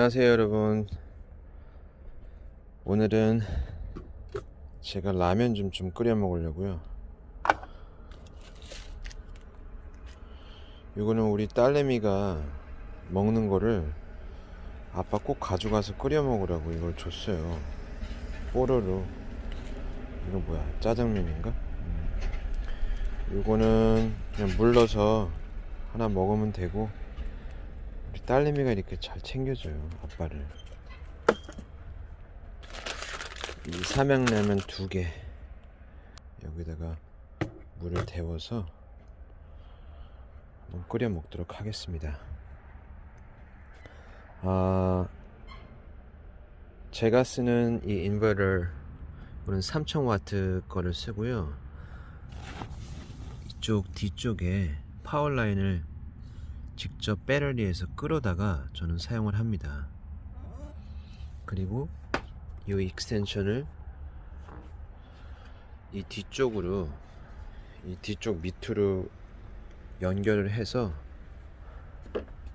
안녕하세요 여러분. 오늘은 제가 라면 좀 좀 끓여 먹으려고요. 이거는 우리 딸내미가 먹는 거를 아빠 꼭 가져가서 끓여 먹으라고 이걸 줬어요. 뽀로로. 이거 뭐야? 짜장면인가? 음. 이거는 그냥 물러서 하나 먹으면 되고 우리 딸내미가 이렇게 잘 챙겨줘요 아빠를. 이 삼양라면 두 개. 여기다가 물을 데워서 한번 끓여 먹도록 하겠습니다. 아 제가 쓰는 이 인버터 이거는 3000와트 거를 쓰고요. 이쪽 뒤쪽에 파워라인을 직접 배터리에서 끌어다가 저는 사용을 합니다. 그리고 이 익스텐션을 이 뒤쪽으로 이 뒤쪽 밑으로 연결을 해서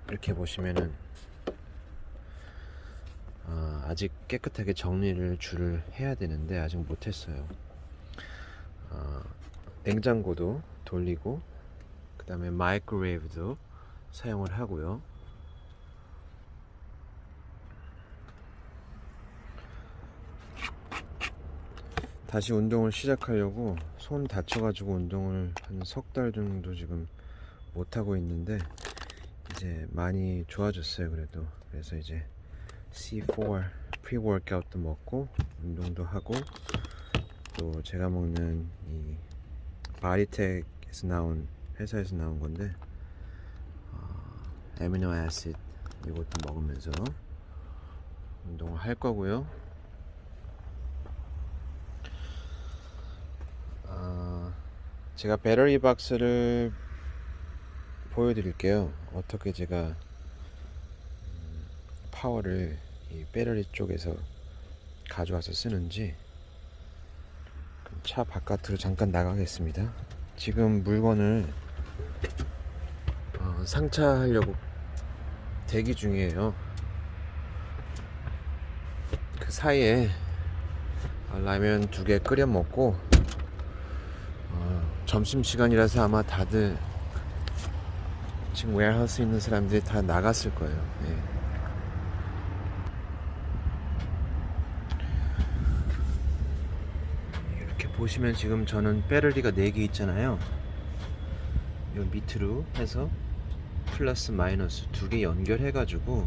이렇게 보시면은 아, 아직 깨끗하게 정리를 줄을 해야 되는데 아직 못했어요. 아, 냉장고도 돌리고 그 다음에 마이크로웨이브도 사용을 하고요. 다시 운동을 시작하려고 손 다쳐가지고 운동을 한 석 달 정도 지금 못 하고 있는데 이제 많이 좋아졌어요. 그래도 그래서 이제 C4 프리 워크아웃도 먹고 운동도 하고 또 제가 먹는 이 바리텍에서 나온 회사에서 나온 건데 에미노 애시드 이것도 먹으면서 운동을 할 거고요. 아, 제가 배터리 박스를 보여드릴게요. 어떻게 제가 음, 파워를 이 배터리 쪽에서 가져와서 쓰는지 차 바깥으로 잠깐 나가겠습니다. 지금 물건을 어, 상차하려고 대기 중이에요. 그 사이에 어, 라면 두 개 끓여 먹고 어, 점심 시간이라서 아마 다들 지금 웨어하우스 있는 사람들이 다 나갔을 거예요. 예. 이렇게 보시면 지금 저는 배터리가 4개 있잖아요. 요 밑으로 해서 플러스 마이너스 두개 연결해 가지고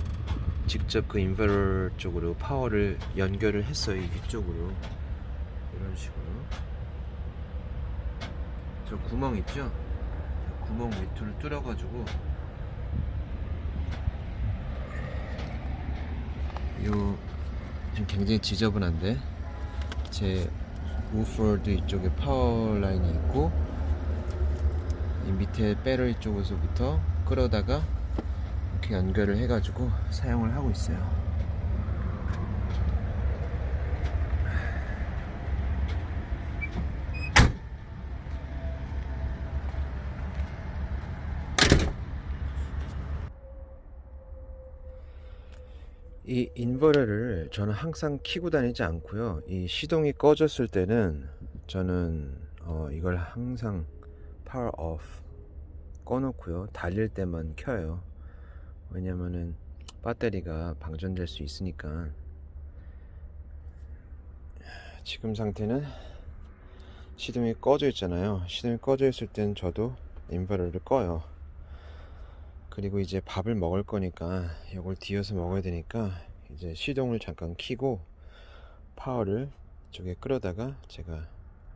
직접 그 인버터 쪽으로 파워를 연결을 했어요 이 위쪽으로. 이런 식으로. 저 구멍 있죠? 저 구멍 밑을 뚫어 가지고. 요 지금 굉장히 지저분한데? 제 우퍼도 이쪽에 파워 라인이 있고 이 밑에 배터리 쪽에서부터 끌어다가 이렇게 연결을 해가지고 사용을 하고 있어요. 이 인버터를 저는 항상 키고 다니지 않고요. 이 시동이 꺼졌을 때는 저는 어 이걸 항상 파워 오프 꺼놓고요. 달릴 때만 켜요. 왜냐면은 배터리가 방전될 수 있으니까. 지금 상태는 시동이 꺼져 있잖아요. 시동이 꺼져 있을 땐 저도 인버터를 꺼요. 그리고 이제 밥을 먹을 거니까 이걸 뒤어서 먹어야 되니까 이제 시동을 잠깐 켜고 파워를 저게 끌어다가 제가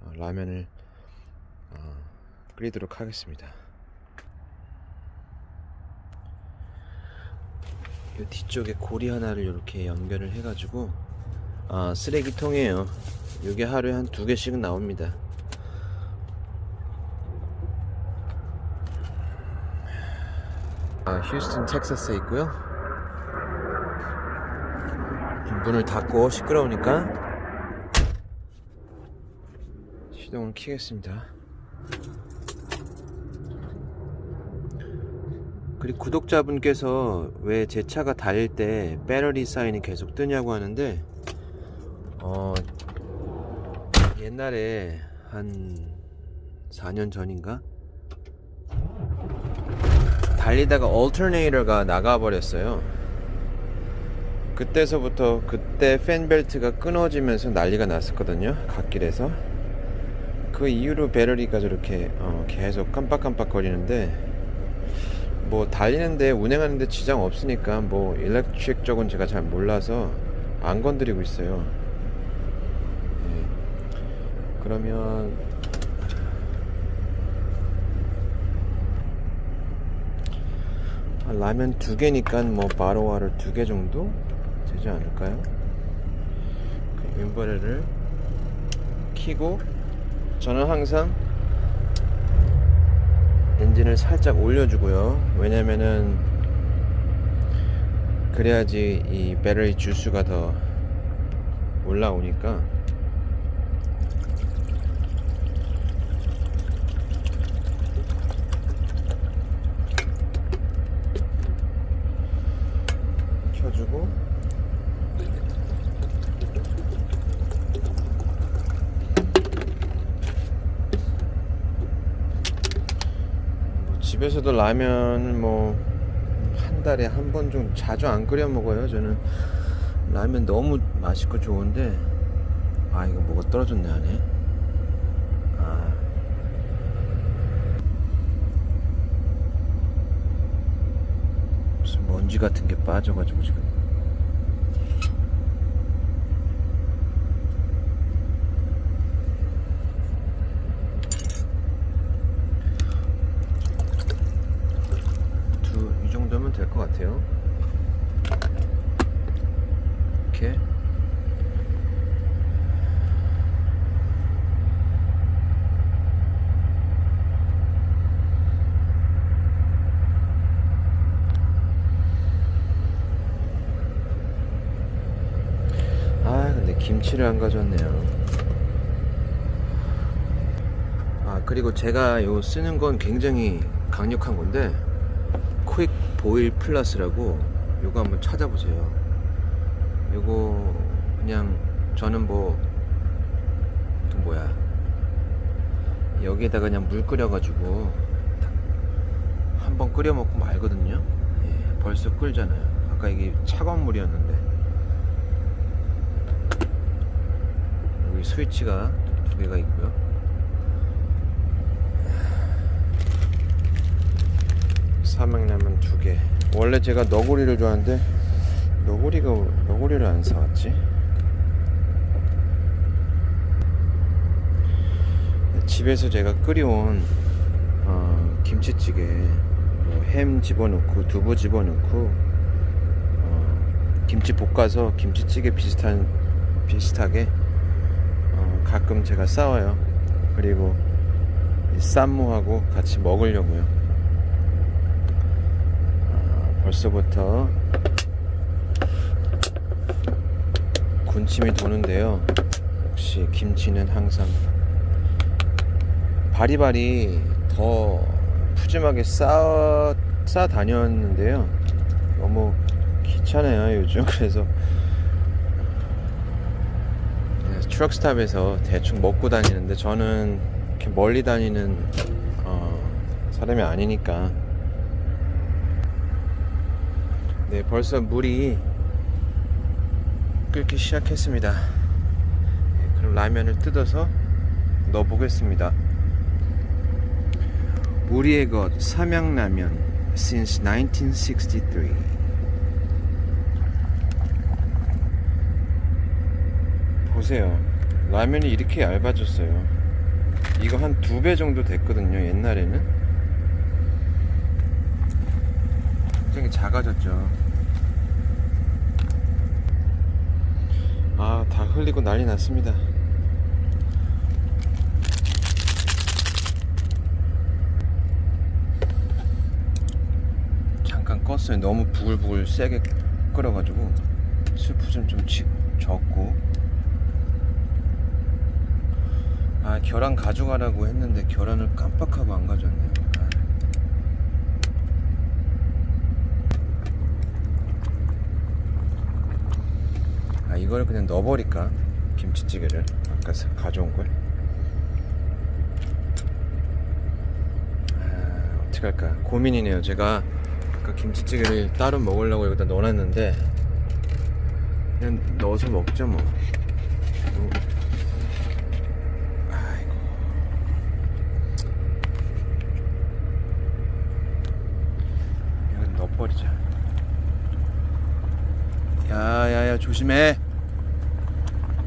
어, 라면을 어, 끓이도록 하겠습니다. 이 뒤쪽에 고리 하나를 이렇게 연결을 해가지고 아 쓰레기통이에요. 이게 하루에 한 두 개씩은 나옵니다. 아, 휴스턴 텍사스에 있고요. 문을 닫고 시끄러우니까 시동을 켜겠습니다. 그리고 구독자분께서 왜 제 차가 달릴 때 배터리 사인이 계속 뜨냐고 하는데 어 옛날에 한 4년 전인가 달리다가 얼터네이터가 나가버렸어요. 그때서부터 그때 팬벨트가 끊어지면서 난리가 났었거든요. 갓길에서. 그 이후로 배터리가 저렇게 어, 계속 깜빡깜빡 거리는데 뭐 달리는데 운행하는데 지장 없으니까 뭐 일렉트릭 쪽은 제가 잘 몰라서 안 건드리고 있어요. 예. 그러면 아, 라면 두 개니까 뭐 바로와를 두 개 정도 되지 않을까요? 그 윈버레를 키고 저는 항상 엔진을 살짝 올려주고요. 왜냐면은 그래야지 이 배터리 주수가 더 올라오니까 켜주고 뭐 집에서도 라면 뭐한 달에 한 번 좀 자주 안 끓여 먹어요. 저는 라면 너무 맛있고 좋은데 아 이거 뭐가 떨어졌네 안에. 아. 무슨 먼지 같은 게 빠져가지고 지금 두 이 정도면 될 것 같아요. 이렇게 아 근데 김치를 안 가져왔네요. 아 그리고 제가 요 쓰는 건 굉장히 강력한 건데 퀵 보일 플러스라고 요거 한번 찾아보세요. 요거 그냥 저는 뭐그 뭐야 여기에다가 그냥 물 끓여가지고 한번 끓여 먹고 말거든요. 예, 벌써 끓잖아요. 아까 이게 차가운 물이었는데 여기 스위치가 두 개가 있고요. 삼양라면 두 개. 원래 제가 너구리를 좋아하는데 너구리가 너구리를 안 사왔지? 집에서 제가 끓여온 어, 김치찌개, 뭐 햄 집어넣고 두부 집어넣고 어, 김치 볶아서 김치찌개 비슷한 비슷하게 어, 가끔 제가 싸워요. 그리고 이 쌈무하고 같이 먹으려고요. 아, 벌써부터 군침이 도는데요. 역시 김치는 항상 바리바리 더 푸짐하게 싸, 싸 다녔는데요. 너무 귀찮아요, 요즘. 그래서 네, 트럭스탑에서 대충 먹고 다니는데 저는 이렇게 멀리 다니는 어, 사람이 아니니까. 네 벌써 물이 끓기 시작했습니다. 네, 그럼 라면을 뜯어서 넣어 보겠습니다. 우리의 것 삼양라면 since 1963 보세요. 라면이 이렇게 얇아졌어요. 이거 한 두 배 정도 됐거든요 옛날에는. 굉장히 작아졌죠. 아 다 흘리고 난리 났습니다. 잠깐 껐어요. 너무 부글부글 세게 끓여가지고 스프 좀좀 적고 계란 가져가라고 했는데 계란을 깜빡하고 안 가져왔네요. 아, 아 이걸 그냥 넣어버릴까? 김치찌개를 아까 가져온 걸? 아, 어떡할까? 고민이네요. 제가 아까 김치찌개를 따로 먹으려고 여기다 넣어놨는데 그냥 넣어서 먹죠 뭐. 조심해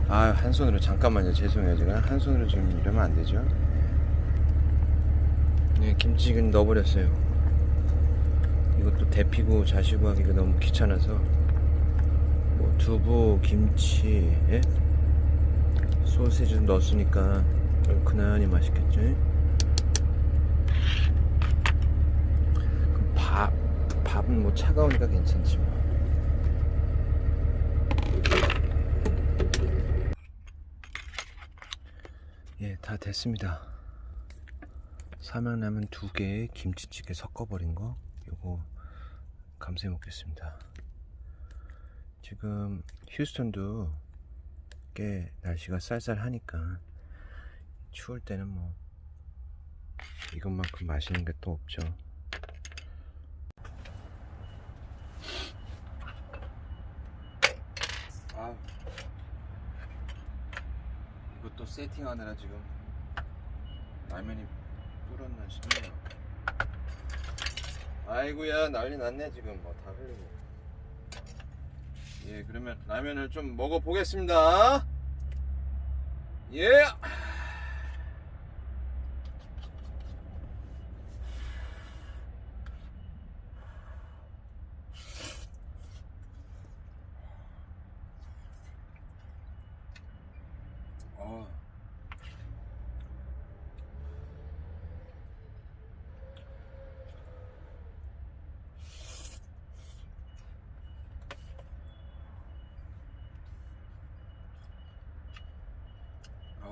아 한 손으로 잠깐만요. 죄송해요. 제가 한 손으로 지금 이러면 안 되죠? 네 김치는 넣어버렸어요. 이것도 데피고 자시고 하기가 너무 귀찮아서. 뭐 두부 김치 예? 소세지 좀 넣었으니까 얼큰하니 맛있겠죠 그럼 밥 밥은 뭐 차가우니까 괜찮지 뭐 예, 다 됐습니다. 삼양라면 두 개에 김치찌개 섞어버린 거, 요거 감사해 먹겠습니다. 지금 휴스턴도 꽤 날씨가 쌀쌀하니까 추울 때는 뭐 이것만큼 맛있는 게 또 없죠. 아, 이것도 세팅하느라 지금 라면이 불었나 싶네요. 아이고야 난리 났네 지금 뭐 다 흘리고. 예 그러면 라면을 좀 먹어 보겠습니다. 예. 어. 아,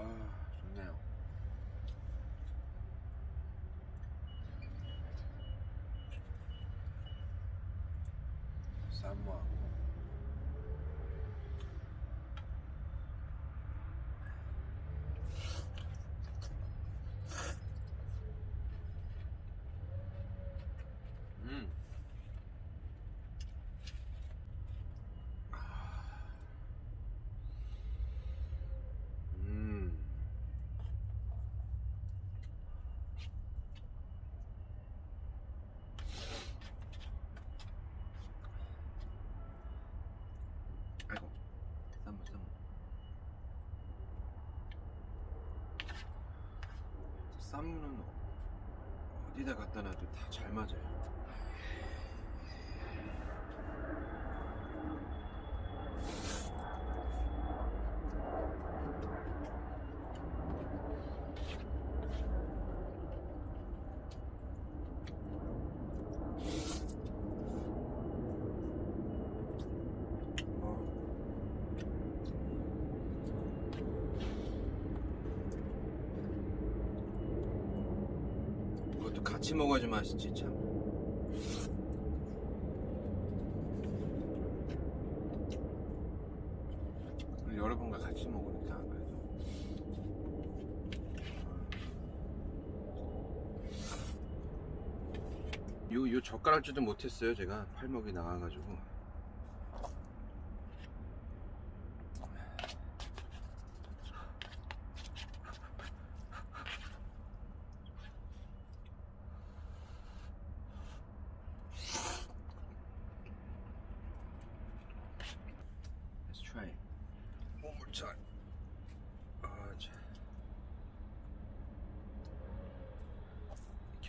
좋네요. 쌈무하고 음. 음. 아이고, 쌈무 쌈무. 쌈무는 어디다 갖다 놔도 다 잘 맞아요. 어. 이것도 같이 먹어야지 맛있지 참. 여러분과 같이 먹으니까 그래도. 요, 요 젓가락 줄도 못했어요 제가 팔목이 나와가지고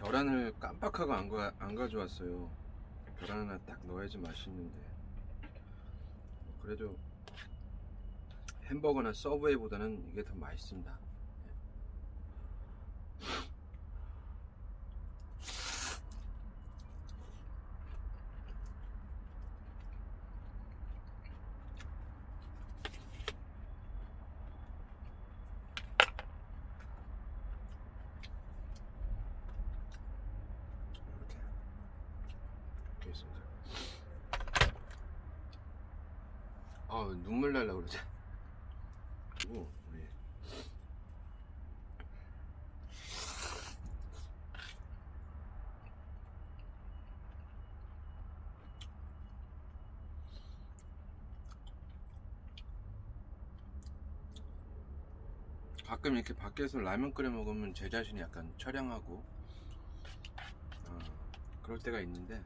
계란을 깜빡하고 안, 가, 안 가져왔어요. 계란 하나 딱 넣어야지 맛있는데. 그래도 햄버거나 서브웨이보다는 이게 더 맛있습니다. 있습니다. 아 눈물 날라 그러지. 그리고 우리 가끔 이렇게 밖에서 라면 끓여 먹으면 제 자신이 약간 처량하고 어, 그럴 때가 있는데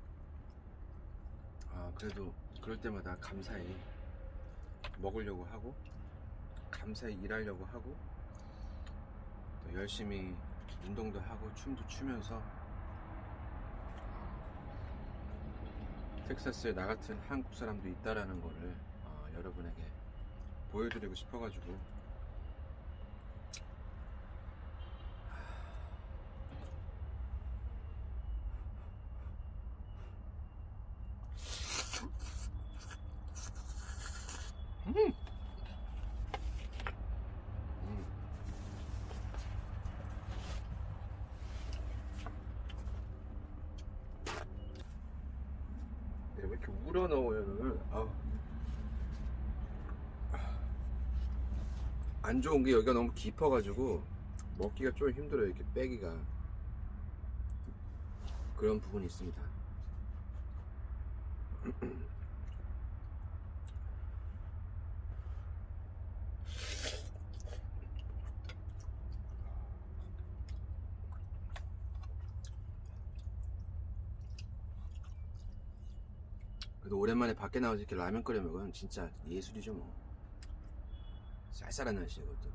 아, 그래도 그럴 때마다 감사히 먹으려고 하고 감사히 일하려고 하고 또 열심히 운동도 하고 춤도 추면서 텍사스에 나 같은 한국 사람도 있다라는 거를 어, 여러분에게 보여드리고 싶어가지고 음. 네, 왜 이렇게 우러넣어요, 너를? 아우. 안 좋은 게 여기가 너무 깊어가지고 먹기가 좀 힘들어요, 이렇게 빼기가. 그런 부분이 있습니다. 그래도 오랜만에 밖에 나와서 이렇게 라면 끓여 먹으면 진짜 예술이죠 뭐 날씨에 그것도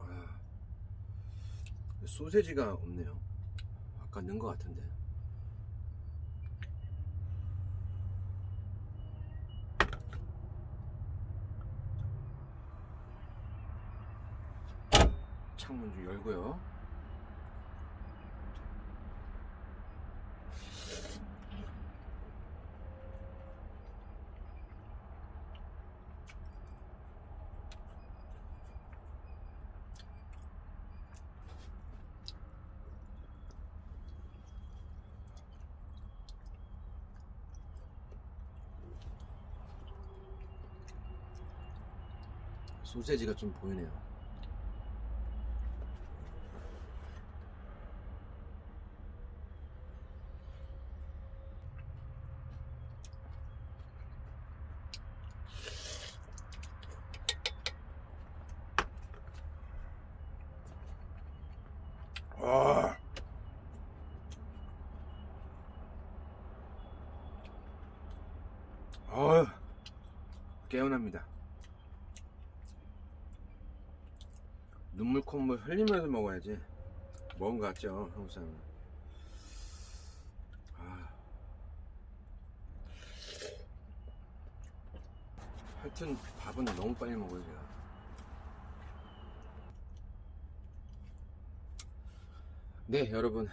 아, 소세지가 없네요. 아까 넣은 것 같은데. 창문 좀 열고요 소세지가 좀 보이네요 아. 아. 콧물 흘리면서 먹어야지. 먹은 것 같죠, 한국 사람은. 아. 하여튼 밥은 너무 빨리 먹어요, 제가. 네, 여러분.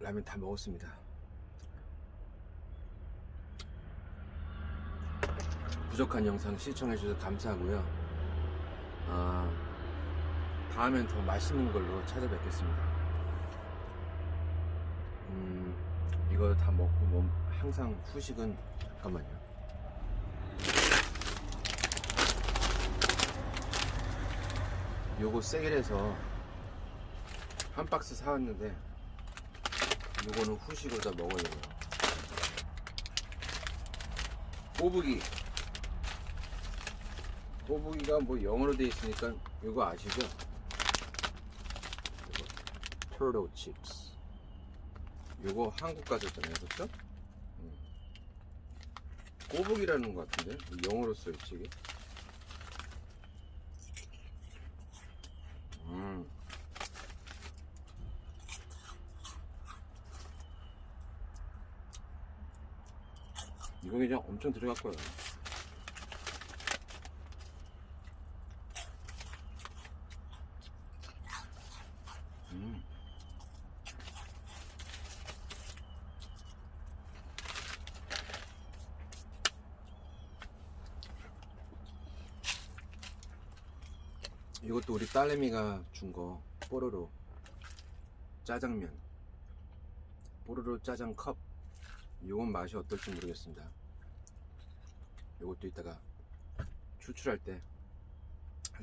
라면 다 먹었습니다. 부족한 영상 시청해주셔서 감사하고요. 아, 다음엔 더 맛있는 걸로 찾아뵙겠습니다. 음, 이거 다 먹고 몸, 항상 후식은, 잠깐만요. 요거 세일해서 한 박스 사왔는데 요거는 후식으로 다 먹어야 돼요. 꼬부기 꼬부기가 뭐 영어로 돼 있으니까 이거 아시죠? 이거 turtle chips 요거 한국 가졌잖아요 그렇죠? 음. 꼬부기라는 것 같은데 영어로 써있지 이게 음. 이거 그냥 엄청 들어갈 거예요 이것도 우리 딸내미가 준 거 뽀로로 짜장면. 뽀로로 짜장 컵. 이건 맛이 어떨지 모르겠습니다. 이것도 이따가 추출할 때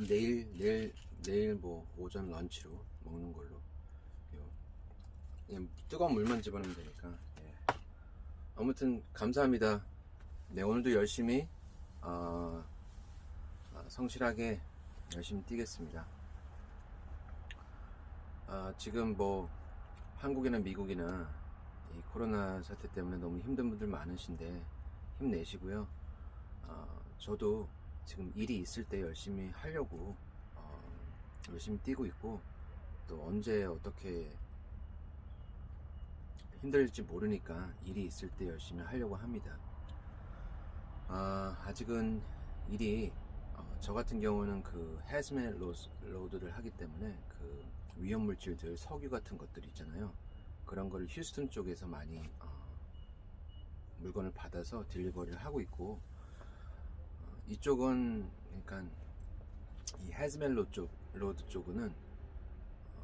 내일 내일 내일 뭐 오전 런치로 먹는 걸로. 요- 그냥 뜨거운 물만 집어넣으면 되니까. 예. 아무튼 감사합니다. 네 오늘도 열심히 어, 어, 성실하게 열심히 뛰겠습니다 아, 지금 뭐 한국이나 미국이나 이 코로나 사태 때문에 너무 힘든 분들 많으신데 힘내시고요 어, 저도 지금 일이 있을 때 열심히 하려고 어, 열심히 뛰고 있고 또 언제 어떻게 힘들지 모르니까 일이 있을 때 열심히 하려고 합니다. 아, 아직은 일이 어, 저 같은 경우는 그 해즈메 로드를 하기 때문에 그 위험 물질들 석유 같은 것들 있잖아요. 그런 거를 휴스턴 쪽에서 많이 어, 물건을 받아서 딜리버리를 하고 있고 어, 이쪽은 그러니까 이 해즈멜 로 쪽 로드 쪽은 어,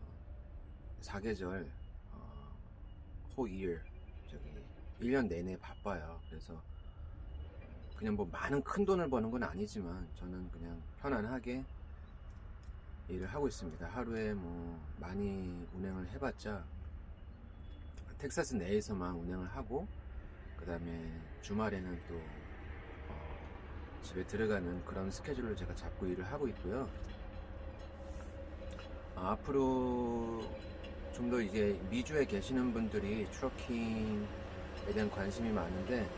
사계절 어, 호이얼 저기 1년 내내 바빠요. 그래서 그냥 뭐 많은 큰 돈을 버는 건 아니지만 저는 그냥 편안하게 일을 하고 있습니다. 하루에 뭐 많이 운행을 해봤자 텍사스 내에서만 운행을 하고 그 다음에 주말에는 또 어, 집에 들어가는 그런 스케줄로 제가 잡고 일을 하고 있고요. 아, 앞으로 좀 더 이제 미주에 계시는 분들이 트러킹에 대한 관심이 많은데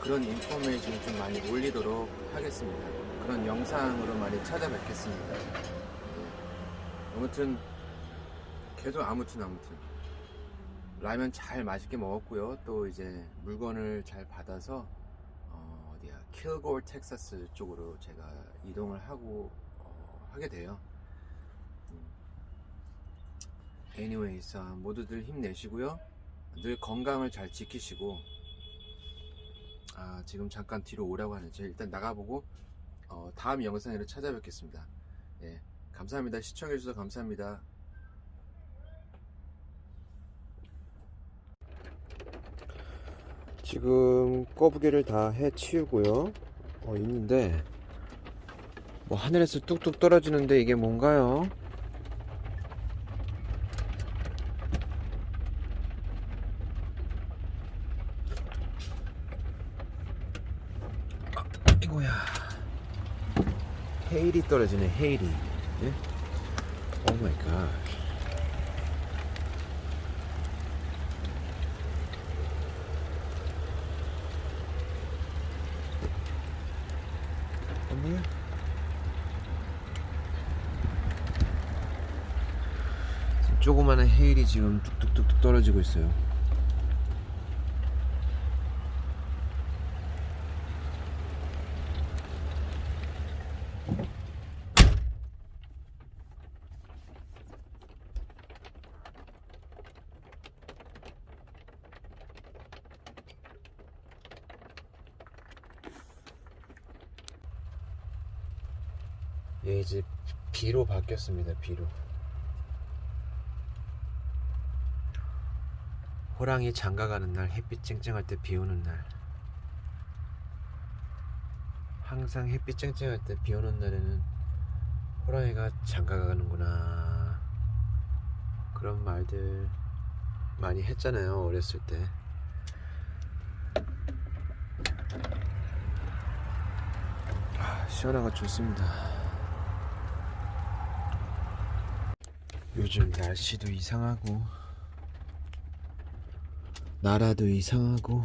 그런 인포메이션을 좀 많이 올리도록 하겠습니다. 그런 영상으로 많이 찾아뵙겠습니다. 네. 아무튼 계속 아무튼 아무튼 라면 잘 맛있게 먹었고요. 또 이제 물건을 잘 받아서 어, 어디야 킬골 텍사스 쪽으로 제가 이동을 하고 어, 하게 돼요. 음. Anyways, 아, 모두들 힘내시고요. 늘 건강을 잘 지키시고 아, 지금 잠깐 뒤로 오라고 하는 제가 일단 나가보고 어, 다음 영상으로 찾아뵙겠습니다. 예, 감사합니다. 시청해주셔서 감사합니다. 지금 꼬부기를 다 해치우고요. 어, 있는데 뭐 하늘에서 뚝뚝 떨어지는데 이게 뭔가요? 아, 이거야. 헤일이 떨어지네, 헤일이. 예? 오 마이 갓. 조그마한 헤일이 지금 뚝뚝뚝뚝 떨어지고 있어요. 예, 이제 비로 바뀌었습니다. 비로. 호랑이 장가가는 날, 햇빛 쨍쨍할 때 비 오는 날. 항상 햇빛 쨍쨍할 때 비 오는 날에는 호랑이가 장가가는구나. 그런 말들 많이 했잖아요. 어렸을 때. 아, 시원하가 좋습니다. 요즘 날씨도 이상하고 나라도 이상하고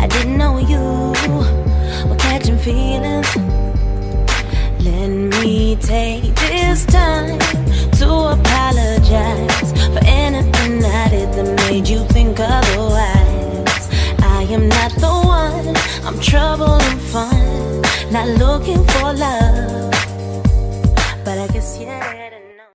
I didn't know you were catching feelings. Let me take this time to apologize for anything I did that made you think otherwise. I am not the one, I'm trouble and fun, not looking for love. But I guess, yeah.